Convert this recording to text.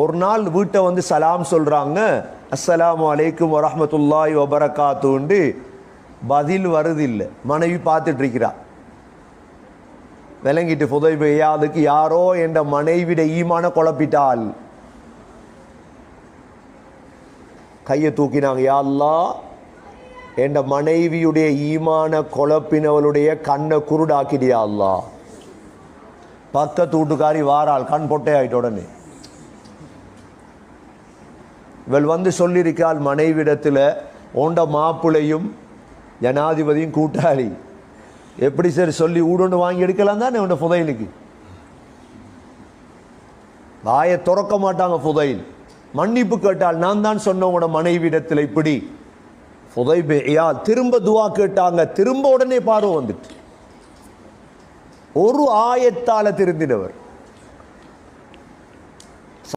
ஒரு நாள் வீட்டை வந்து சலாம் சொல்கிறாங்க அஸ்லாம் அலைக்கும் வரமத்துல்லாய் வபரகாத்துண்டு பதில் வருதில்லை. மனைவி பார்த்துட்ருக்கிறா. விளங்கிட்டு புதைபையா அதுக்கு யாரோ என்ற மனைவிட ஈமான குழப்பிட்டாள். கையை தூக்கினாங்க யா அல்லாஹ் என்ற மனைவியுடைய ஈமான குழப்பினவளுடைய கண்ணை குருடாக்கிடியா அல்லா பக்கத்து வீட்டுக்காரி வாராள் கண் பொட்டை ஆயிட்ட உடனே. இவள் வந்து சொல்லியிருக்காள் மனைவிடத்தில் உண்ட மாப்பிளையும் ஜனாதிபதியும் கூட்டாளி. எப்படி சரி சொல்லி ஊடுண்டு வாங்கி எடுக்கலாம் தானே உண்ட புதையலுக்கு? வாயை திறக்க மாட்டாங்க புதையில். மன்னிப்பு கேட்டால் நான் தான் சொன்ன உங்களோட மனைவிடத்தில் இப்படி. புதைபேயா திரும்ப துவா கேட்டாங்க. திரும்ப உடனே பார்வை வந்துட்டு. ஒரு ஆயத்தால திருந்தினவர்.